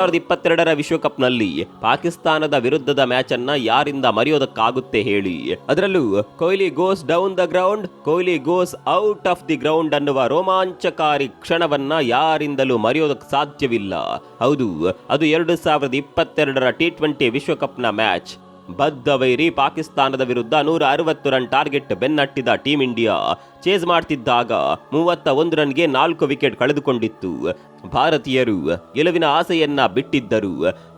ಸಾವಿರದ ಇಪ್ಪತ್ತೆರಡರ ವಿಶ್ವಕಪ್ನಲ್ಲಿ ಪಾಕಿಸ್ತಾನದ ವಿರುದ್ಧದ ಮ್ಯಾಚ್ ಅನ್ನ ಯಾರಿಂದ ಮರೆಯೋದಕ್ಕಾಗುತ್ತೆ ಹೇಳಿ. ಅದರಲ್ಲೂ Kohli goes down the ground, Kohli goes out of the ground ಅನ್ನುವ ರೋಮಾಂಚಕಾರಿ ಕ್ಷಣವನ್ನ ಯಾರಿಂದಲೂ ಮರೆಯೋದಕ್ಕೆ ಸಾಧ್ಯವಿಲ್ಲ. ಹೌದು, ಅದು ಎರಡು ಸಾವಿರದ ಇಪ್ಪತ್ತೆರಡರ ಟಿ ಟ್ವೆಂಟಿ ವಿಶ್ವಕಪ್ನ ಮ್ಯಾಚ್. ಬದ್ಧ ವೈರಿ ಪಾಕಿಸ್ತಾನದ ವಿರುದ್ಧ ನೂರ ಅರವತ್ತು ರನ್ ಟಾರ್ಗೆಟ್ ಬೆನ್ನಟ್ಟಿದ ಟೀಂ ಇಂಡಿಯಾ. ಚೇಸ್ ಮಾಡ್ತಿದ್ದಾಗ ಮೂವತ್ತ ಒಂದು ರನ್ಗೆ ನಾಲ್ಕು ವಿಕೆಟ್ ಕಳೆದುಕೊಂಡಿತ್ತು. ಭಾರತೀಯರು ಗೆಲುವಿನ ಆಸೆಯನ್ನ ಬಿಟ್ಟಿದ್ದರು.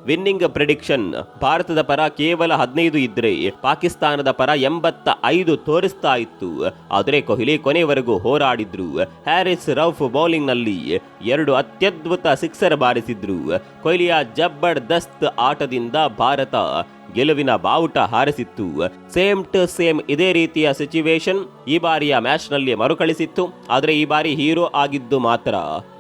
ವಿನ್ನಿಂಗ್ ಪ್ರೆಡಿಕ್ಷನ್, ಭಾರತದ ಪರ ಕೇವಲ ಹದಿನೈದು ಇದ್ರೆ ಪಾಕಿಸ್ತಾನದ ಪರ ಎಂಬತ್ತ ಐದು ತೋರಿಸ್ತಾ ಇತ್ತು. ಆದರೆ ಕೊಹ್ಲಿ ಕೊನೆವರೆಗೂ ಹೋರಾಡಿದ್ರು. ಹ್ಯಾರಿಸ್ ರೌಫ್ ಬೌಲಿಂಗ್ನಲ್ಲಿ ಎರಡು ಅತ್ಯದ್ಭುತ ಸಿಕ್ಸರ್ ಬಾರಿಸಿದ್ರು. ಕೊಹ್ಲಿಯ ಜಬರ್ದಸ್ತ್ ಆಟದಿಂದ ಭಾರತ ಗೆಲುವಿನ ಬಾವುಟ ಹಾರಿಸಿತ್ತು. ಸೇಮ್ ಟು ಸೇಮ್ ಇದೇ ರೀತಿಯ ಸಿಚುವೇಶನ್ ಈ ಬಾರಿಯ ಮ್ಯಾಚ್ನಲ್ಲಿ ಮರುಕಳಿಸಿತ್ತು. ಆದರೆ ಈ ಬಾರಿ ಹೀರೋ ಆಗಿದ್ದು ಮಾತ್ರ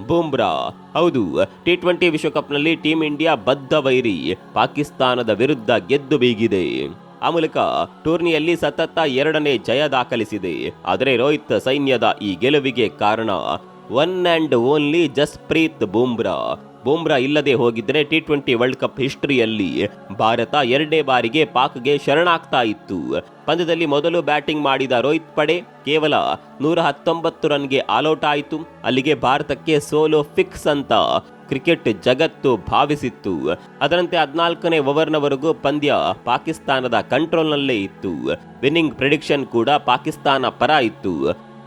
ಬೂಮ್ರಾ. ಹೌದು ಟಿ ಟ್ವೆಂಟಿ ವಿಶ್ವಕಪ್ನಲ್ಲಿ ಟೀಂ ಇಂಡಿಯಾ ಬದ್ಧ ವೈರಿ. ಪಾಕಿಸ್ತಾನದ ವಿರುದ್ಧ ಗೆದ್ದು ಬೀಗಿದೆ. ಆ ಮೂಲಕ ಟೂರ್ನಿಯಲ್ಲಿ ಸತತ ಎರಡನೇ ಜಯ ದಾಖಲಿಸಿದೆ. ಆದರೆ ರೋಹಿತ್ ಸೈನ್ಯದ ಈ ಗೆಲುವಿಗೆ ಕಾರಣ one and only Jasprit Bumrah. Bumrah ಇಲ್ಲದೆ ಹೋಗಿದ್ರೆ ಟಿ ಟ್ವೆಂಟಿ ವರ್ಲ್ಡ್ ಕಪ್ ಹಿಸ್ಟರಿಯಲ್ಲಿ ಭಾರತ ಎರಡನೇ ಬಾರಿಗೆ ಪಾಕ್ಗೆ ಶರಣಾಗ್ತಾ ಇತ್ತು. ಪಂದ್ಯದಲ್ಲಿ ಮೊದಲು ಬ್ಯಾಟಿಂಗ್ ಮಾಡಿದ ರೋಹಿತ್ ಪಡೆ ಕೇವಲ ನೂರ ಹತ್ತೊಂಬತ್ತು ರನ್ಗೆ ಆಲೌಟ್ ಆಯಿತು. ಅಲ್ಲಿಗೆ ಭಾರತಕ್ಕೆ ಸೋಲೋ ಫಿಕ್ಸ್ ಅಂತ ಕ್ರಿಕೆಟ್ ಜಗತ್ತು ಭಾವಿಸಿತ್ತು. ಅದರಂತೆ ಹದಿನಾಲ್ಕನೇ ಓವರ್ನವರೆಗೂ ಪಂದ್ಯ ಪಾಕಿಸ್ತಾನದ ಕಂಟ್ರೋಲ್ನಲ್ಲೇ ಇತ್ತು. ವಿನ್ನಿಂಗ್ ಪ್ರಿಡಿಕ್ಷನ್ ಕೂಡ ಪಾಕಿಸ್ತಾನ ಪರ ಇತ್ತು.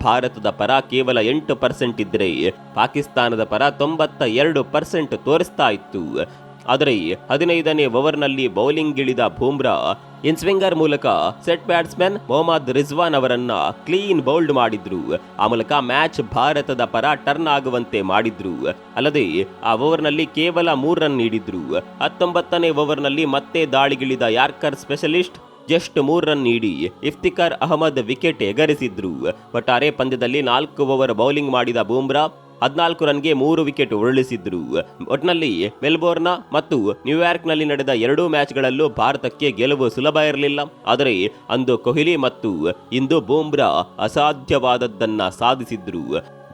ಭಾರತದ ಪರ ಕೇವಲ ಎಂಟು ಪರ್ಸೆಂಟ್ ಇದ್ರೆ ಪಾಕಿಸ್ತಾನದ ಪರ ತೊಂಬತ್ತ ಎರಡು ಪರ್ಸೆಂಟ್ ತೋರಿಸ್ತಾ ಇತ್ತು. ಆದರೆ ಹದಿನೈದನೇ ಓವರ್ನಲ್ಲಿ ಬೌಲಿಂಗ್ ಇಳಿದ ಬೂಮ್ರಾ ಇನ್ಸ್ವಿಂಗರ್ ಮೂಲಕ ಸೆಟ್ ಬ್ಯಾಟ್ಸ್ಮನ್ ಮೊಹಮ್ಮದ್ ರಿಜ್ವಾನ್ ಅವರನ್ನ ಕ್ಲೀನ್ ಬೌಲ್ಡ್ ಮಾಡಿದ್ರು. ಆ ಮೂಲಕ ಮ್ಯಾಚ್ ಭಾರತದ ಪರ ಟರ್ನ್ ಆಗುವಂತೆ ಮಾಡಿದ್ರು. ಅಲ್ಲದೆ ಆ ಓವರ್ನಲ್ಲಿ ಕೇವಲ ಮೂರು ರನ್ ನೀಡಿದ್ರು. ಹತ್ತೊಂಬತ್ತನೇ ಓವರ್ನಲ್ಲಿ ಮತ್ತೆ ದಾಳಿಗಿಳಿದ ಯಾರ್ಕರ್ ಸ್ಪೆಷಲಿಸ್ಟ್ ಜಸ್ಟ್ ಮೂರು ರನ್ ನೀಡಿ ಇಫ್ತಿಕಾರ್ ಅಹಮದ್ ವಿಕೆಟ್ ಎಗರಿಸಿದ್ರು. ಒಟ್ಟಾರೆ ಪಂದ್ಯದಲ್ಲಿ ನಾಲ್ಕು ಓವರ್ ಬೌಲಿಂಗ್ ಮಾಡಿದ ಬೂಮ್ರಾ ಹದಿನಾಲ್ಕು ರನ್ಗೆ ಮೂರು ವಿಕೆಟ್ ಉರುಳಿಸಿದ್ರು. ಒಟ್ನಲ್ಲಿ ಮೆಲ್ಬೋರ್ನ್ ಮತ್ತು ನ್ಯೂಯಾರ್ಕ್ನಲ್ಲಿ ನಡೆದ ಎರಡೂ ಮ್ಯಾಚ್ಗಳಲ್ಲೂ ಭಾರತಕ್ಕೆ ಗೆಲುವು ಸುಲಭ ಇರಲಿಲ್ಲ. ಆದರೆ ಅಂದು ಕೊಹ್ಲಿ ಮತ್ತು ಇಂದು ಬೂಮ್ರಾ ಅಸಾಧ್ಯವಾದದ್ದನ್ನ ಸಾಧಿಸಿದ್ರು.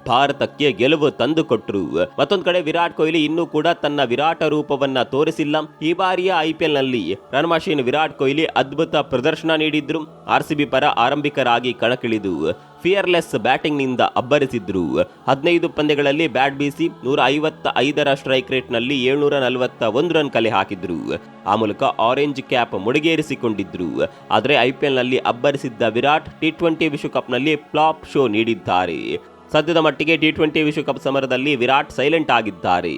ಭಾರತಕ್ಕೆ ಗೆಲುವು ತಂದುಕೊಟ್ರು ಮತ್ತೊಂದು ಕಡೆ ವಿರಾಟ್ ಕೊಹ್ಲಿ ಇನ್ನೂ ಕೂಡ ತನ್ನ ವಿರಾಟ ರೂಪವನ್ನ ತೋರಿಸಿಲ್ಲ. ಈ ಬಾರಿಯ ಐಪಿಎಲ್ನಲ್ಲಿ ರನ್ ಮಷೀನ್ ವಿರಾಟ್ ಕೊಹ್ಲಿ ಅದ್ಭುತ ಪ್ರದರ್ಶನ ನೀಡಿದ್ರು. ಆರ್ಸಿಬಿ ಪರ ಆರಂಭಿಕರಾಗಿ ಕಣಕ್ಕಿಳಿದು ಫಿಯರ್ಲೆಸ್ ಬ್ಯಾಟಿಂಗ್ನಿಂದ ಅಬ್ಬರಿಸಿದ್ರು. ಹದಿನೈದು ಪಂದ್ಯಗಳಲ್ಲಿ ಬ್ಯಾಟ್ ಬೀಸಿ ನೂರ ಐವತ್ತ ಐದರ ಸ್ಟ್ರೈಕ್ ರೇಟ್ನಲ್ಲಿ ಏಳ್ನೂರ ನಲವತ್ತ ಒಂದು ರನ್ ಕಲೆ ಹಾಕಿದ್ರು. ಆ ಮೂಲಕ ಆರೆಂಜ್ ಕ್ಯಾಪ್ ಮುಡಿಗೇರಿಸಿಕೊಂಡಿದ್ರು. ಆದರೆ ಐಪಿಎಲ್ನಲ್ಲಿ ಅಬ್ಬರಿಸಿದ್ದ ವಿರಾಟ್ ಟಿ ಟ್ವೆಂಟಿ ವಿಶ್ವಕಪ್ನಲ್ಲಿ ಫ್ಲಾಪ್ ಶೋ ನೀಡಿದ್ದಾರೆ. ಸದ್ಯದ ಮಟ್ಟಿಗೆ ಟಿ ಟ್ವೆಂಟಿ ವಿಶ್ವಕಪ್ ಸಮರದಲ್ಲಿ ವಿರಾಟ್ ಸೈಲೆಂಟ್ ಆಗಿದ್ದಾರೆ.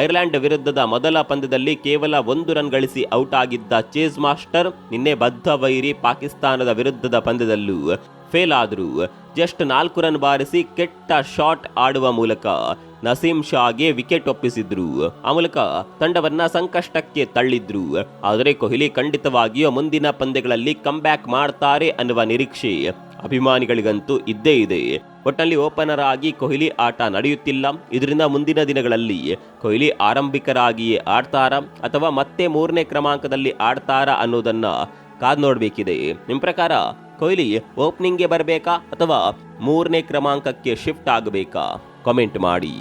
ಐರ್ಲೆಂಡ್ ವಿರುದ್ಧದ ಮೊದಲ ಪಂದ್ಯದಲ್ಲಿ ಕೇವಲ ಒಂದು ರನ್ ಗಳಿಸಿ ಔಟ್ ಆಗಿದ್ದ ಚೇಸ್ ಮಾಸ್ಟರ್, ನಿನ್ನೆ ಬದ್ಧ ವೈರಿ ಪಾಕಿಸ್ತಾನದ ವಿರುದ್ಧದ ಪಂದ್ಯದಲ್ಲೂ ಫೇಲ್ ಆದರು. ಜಸ್ಟ್ ನಾಲ್ಕು ರನ್ ಬಾರಿಸಿ ಕೆಟ್ಟ ಶಾಟ್ ಆಡುವ ಮೂಲಕ ನಸೀಂ ಶಾಗೆ ವಿಕೆಟ್ ಒಪ್ಪಿಸಿದ್ರು. ಆ ಮೂಲಕ ತಂಡವನ್ನ ಸಂಕಷ್ಟಕ್ಕೆ ತಳ್ಳಿದ್ರು. ಆದರೆ ಕೊಹ್ಲಿ ಖಂಡಿತವಾಗಿಯೂ ಮುಂದಿನ ಪಂದ್ಯಗಳಲ್ಲಿ ಬ್ಯಾಕ್ ಮಾಡ್ತಾರೆ ಅನ್ನುವ ನಿರೀಕ್ಷೆ ಅಭಿಮಾನಿಗಳಿಗಂತೂ ಇದ್ದೇ ಇದೆ. ಒಟ್ಟಲ್ಲಿ ಓಪನರ್ ಆಗಿ ಕೊಹ್ಲಿ ಆಟ ನಡೆಯುತ್ತಿಲ್ಲ. ಇದರಿಂದ ಮುಂದಿನ ದಿನಗಳಲ್ಲಿ ಕೊಹ್ಲಿ ಆರಂಭಿಕರಾಗಿಯೇ ಆಡ್ತಾರಾ ಅಥವಾ ಮತ್ತೆ ಮೂರನೇ ಕ್ರಮಾಂಕದಲ್ಲಿ ಆಡ್ತಾರಾ ಅನ್ನೋದನ್ನ ಕಾದ್ ನೋಡಬೇಕಿದೆ. ನಿಮ್ಮ ಪ್ರಕಾರ ಕೊಹ್ಲಿ ಓಪನಿಂಗ್ಗೆ ಬರಬೇಕಾ ಅಥವಾ ಮೂರನೇ ಕ್ರಮಾಂಕಕ್ಕೆ ಶಿಫ್ಟ್ ಆಗಬೇಕಾ? ಕಾಮೆಂಟ್ ಮಾಡಿ.